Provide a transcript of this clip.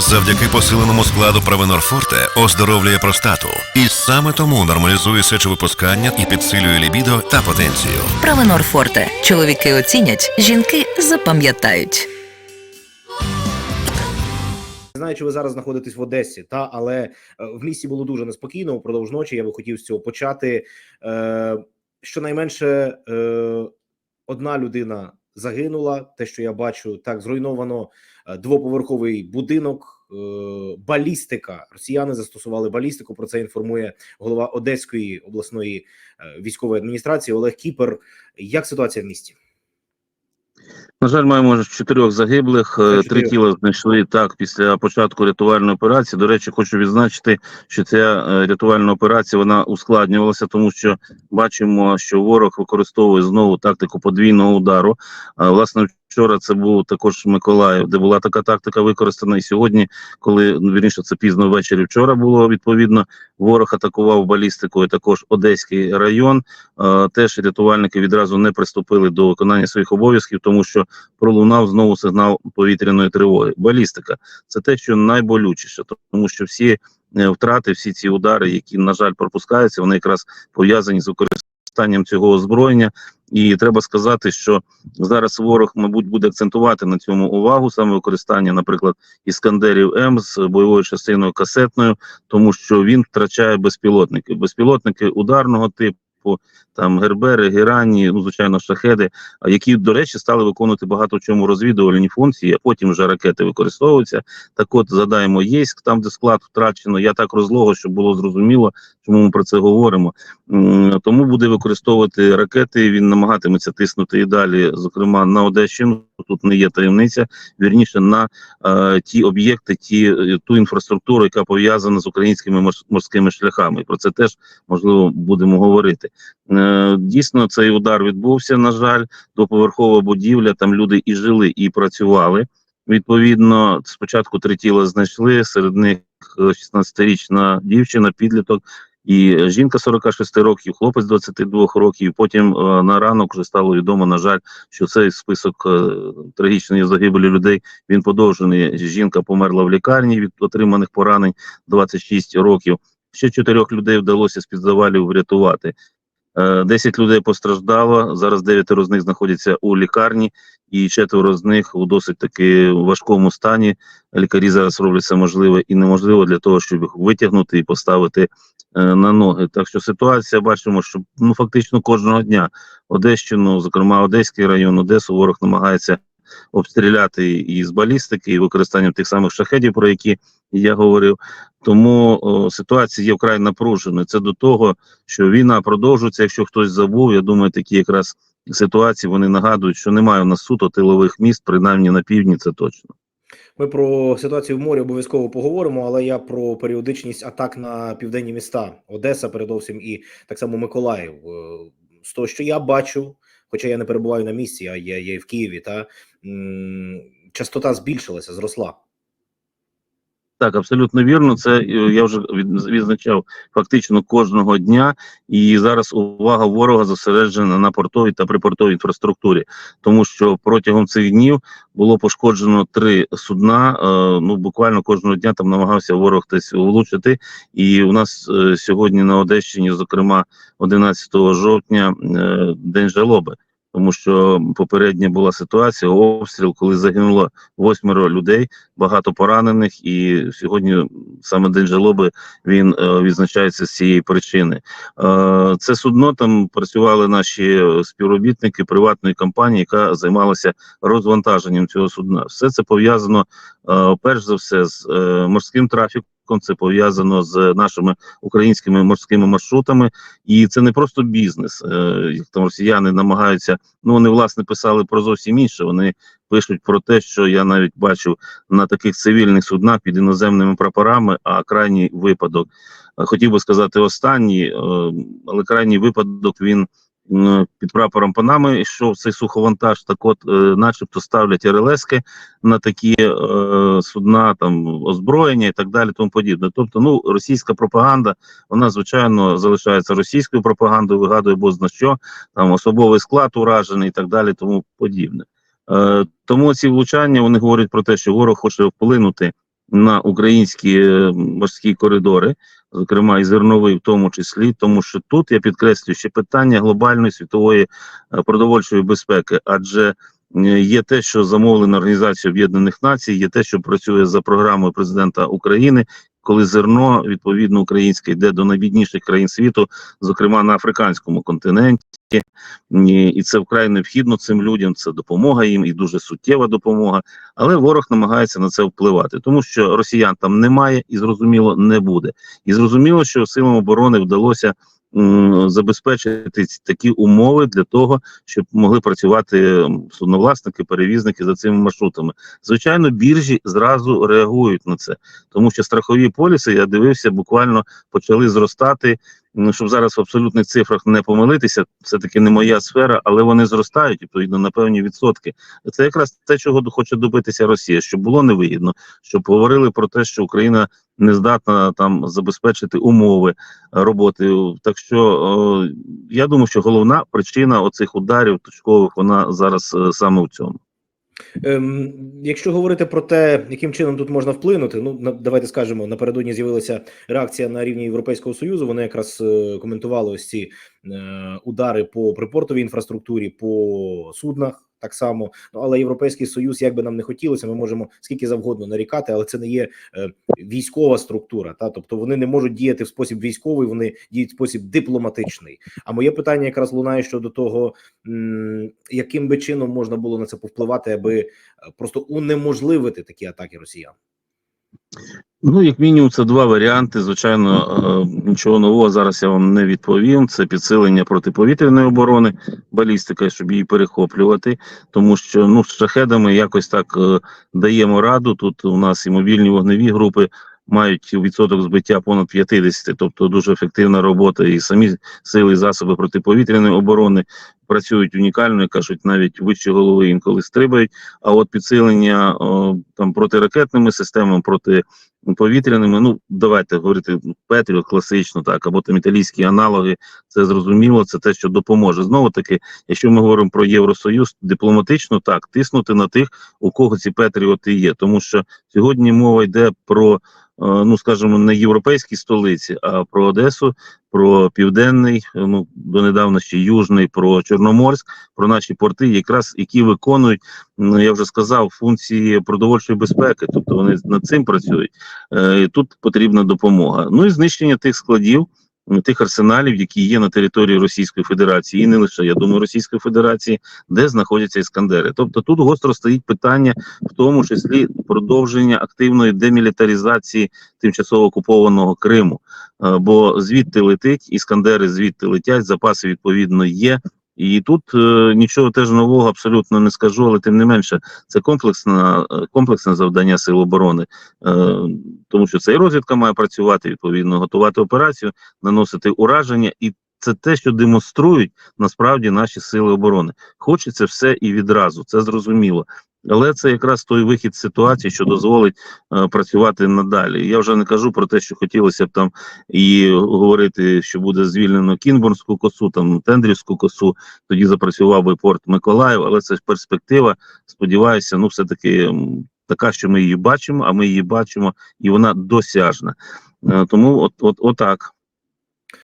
Завдяки посиленому складу Провенор Форте оздоровлює простату. І саме тому нормалізує сечовипускання і підсилює лібідо та потенцію. Правенор Форте. Чоловіки оцінять, жінки запам'ятають. Знаю, що ви зараз знаходитесь в Одесі, та але е, в місті було дуже неспокійно упродовж ночі. Я би хотів з цього почати. Е, щонайменше е, одна людина загинула. Те, що я бачу, так зруйновано двоповерховий будинок. Е, балістика. Росіяни застосували балістику. Про це інформує голова Одеської обласної е, військової адміністрації Олег Кіпер. Як ситуація в місті? На жаль, маємо чотирьох загиблих. е, Три тіла знайшли так після початку рятувальної операції. До речі, хочу відзначити, що ця е, рятувальна операція вона ускладнювалася, тому що бачимо, що ворог використовує знову тактику подвійного удару. Власне, вчора це був також Миколаїв, де була така тактика використана. І сьогодні, коли ну, вірніше, це пізно ввечері вчора було відповідно. Ворог атакував балістикою також Одеський район. Теж рятувальники відразу не приступили до виконання своїх обов'язків, тому що пролунав знову сигнал повітряної тривоги. Балістика це те, що найболючіше, тому що всі е, втрати, всі ці удари, які на жаль пропускаються, вони якраз пов'язані з використанням цього озброєння. І треба сказати, що зараз ворог, мабуть, буде акцентувати на цьому увагу саме використання, наприклад, іскандерів М з бойовою частиною касетною, тому що він втрачає безпілотники. Безпілотники ударного типу. Там гербери, герані, ну звичайно, шахеди, які, до речі, стали виконувати багато в чому розвідувальні функції, а потім вже ракети використовуються. Так от задаємо єськ, там де склад втрачено. Я так розлого, щоб було зрозуміло, чому ми про це говоримо. Тому буде використовувати ракети. Він намагатиметься тиснути і далі, зокрема на Одещину. Тут не є таємниця. Вірніше на е, ті об'єкти, ті е, ту інфраструктуру, яка пов'язана з українськими морськими шляхами. Про це теж можливо будемо говорити. Е, дійсно, цей удар відбувся. На жаль, двоповерхова будівля. Там люди і жили, і працювали. Відповідно, спочатку три тіла знайшли. Серед них е, 16-річна дівчина, підліток. І жінка 46 років, хлопець 22 років. Потім е, на ранок вже стало відомо, на жаль, що цей список е, трагічної загибелі людей він подовжений. Жінка померла в лікарні від отриманих поранень 26 років. Ще чотирьох людей вдалося з під завалів врятувати. Е, 10 людей постраждало. Зараз дев'ятеро з них знаходяться у лікарні, і четверо з них у досить таки важкому стані. Лікарі зараз роблять все можливе і неможливе для того, щоб їх витягнути і поставити е, на ноги. Так що ситуація бачимо, що ну фактично кожного дня Одещину, зокрема Одеський район, Одесу, ворог намагається обстріляти і з балістики, і використанням тих самих шахедів, про які я говорив. Тому о, ситуація є вкрай напруженою. Це до того, що війна продовжується. Якщо хтось забув, я думаю, такі якраз ситуації вони нагадують, що немає у нас суто тилових міст, принаймні на півдні, це точно. Ми про ситуацію в морі обов'язково поговоримо, але я про періодичність атак на південні міста Одеса, передовсім і так само Миколаїв. Е, З того, що я бачу, хоча я не перебуваю на місці, а я є в Києві, та частота збільшилася, зросла. Так, абсолютно вірно. Це е, я вже відзначав фактично кожного дня, і зараз увага ворога зосереджена на портовій та припортовій інфраструктурі, тому що протягом цих днів було пошкоджено три судна. Е, ну буквально кожного дня там намагався ворог хтось влучити. І у нас е, сьогодні на Одещині, зокрема 11 жовтня, день жалоби. Тому що попередня була ситуація, обстріл, коли загинуло восьмеро людей, багато поранених, і сьогодні саме день жалоби він е, відзначається з цієї причини. Е, це судно там працювали наші е, співробітники приватної компанії, яка займалася розвантаженням цього судна. Все це пов'язано перш за все з морським трафіком. Це пов'язано з нашими українськими морськими маршрутами, і це не просто бізнес. Е, як там росіяни намагаються. Ну вони власне писали про зовсім інше. Вони пишуть про те, що я навіть бачив на таких цивільних суднах під іноземними прапорами, а крайній випадок, е, хотів би сказати останній, е, але крайній випадок він під прапором Панами йшов цей суховантаж, так от, е, начебто ставлять РЛСки на такі е, судна, там озброєння і так далі, тому подібне. Тобто, ну російська пропаганда, вона звичайно залишається російською пропагандою, вигадує бозна що, там особовий склад уражений і так далі, тому подібне. Е, тому ці влучання вони говорять про те, що ворог хоче вплинути на українські е, морські коридори, зокрема і зерновий, в тому числі, тому що тут я підкреслюю ще питання глобальної світової е, продовольчої безпеки, адже є те, що замовлено Організацією Об'єднаних Націй, є те, що працює за програмою президента України. Коли зерно відповідно українське йде до найбідніших країн світу, зокрема на африканському континенті, і це вкрай необхідно цим людям. Це допомога їм і дуже суттєва допомога. Але ворог намагається на це впливати, тому що росіян там немає і зрозуміло не буде. І зрозуміло, що силам оборони вдалося забезпечити такі умови для того, щоб могли працювати судновласники, перевізники за цими маршрутами. Звичайно, біржі зразу реагують на це, тому що страхові поліси, я дивився, буквально почали зростати. Ну, щоб зараз в абсолютних цифрах не помилитися, це таки не моя сфера, але вони зростають відповідно на певні відсотки. Це якраз те, чого хоче добитися Росія, щоб було невигідно, щоб говорили про те, що Україна не здатна там забезпечити умови роботи. Так що е, я думаю, що головна причина оцих ударів точкових вона зараз е, саме в цьому. Ем, якщо говорити про те, яким чином тут можна вплинути, ну на, давайте скажемо, напередодні з'явилася реакція на рівні Європейського союзу. Вони якраз е, коментували ось ці е, удари по припортовій інфраструктурі, по суднах. Так само, ну але європейський союз, як би нам не хотілося, ми можемо скільки завгодно нарікати, але це не є е, військова структура. Та тобто вони не можуть діяти в спосіб військовий, вони діють в спосіб дипломатичний. А моє питання якраз лунає щодо того, м, яким би чином можна було на це повпливати, аби е, просто унеможливити такі атаки росіян. Ну, як мінімум, це два варіанти. Звичайно, е, нічого нового зараз я вам не відповім. Це підсилення протиповітряної оборони, балістика, щоб її перехоплювати, тому що ну з шахедами якось так е, даємо раду. Тут у нас і мобільні вогневі групи мають відсоток збиття понад 50, тобто дуже ефективна робота, і самі сили і засоби протиповітряної оборони працюють унікально, як кажуть, навіть вище голови інколи стрибають. А от підсилення о, там протиракетними системами, проти повітряними, ну давайте говорити Петріот класично, так або там італійські аналоги. Це зрозуміло, це те, що допоможе. Знову таки, якщо ми говоримо про Євросоюз, дипломатично так тиснути на тих, у кого ці Петріоти є, тому що сьогодні мова йде про. е, Ну, скажімо, не європейські столиці, а про Одесу, про південний, е, ну донедавна ще Южний, про Чорноморськ, про наші порти, якраз які виконують, ну я вже сказав, функції продовольчої безпеки, тобто вони над цим працюють. Е, Тут потрібна допомога. Ну і знищення тих складів, тих арсеналів, які є на території Російської Федерації, і не лише я думаю, Російської Федерації, де знаходяться іскандери. Тобто тут гостро стоїть питання, в тому числі продовження активної демілітаризації тимчасово окупованого Криму. Е, бо звідти летить, іскандери звідти летять, запаси відповідно є. І тут е, нічого теж нового абсолютно не скажу, але тим не менше, це комплексна, е, комплексне завдання сил оборони, е, тому що це і розвідка має працювати, відповідно, готувати операцію, наносити ураження, і це те, що демонструють насправді наші сили оборони. Хочеться все і відразу, це зрозуміло. Але це якраз той вихід з ситуації, що дозволить е, працювати надалі. Я вже не кажу про те, що хотілося б там і говорити, що буде звільнено Кінбурнську косу, там Тендрівську косу. Тоді запрацював би порт Миколаїв, але це ж перспектива. Сподіваюся, ну все таки така, що ми її бачимо, а ми її бачимо, і вона досяжна. Е, тому, от, от, отак.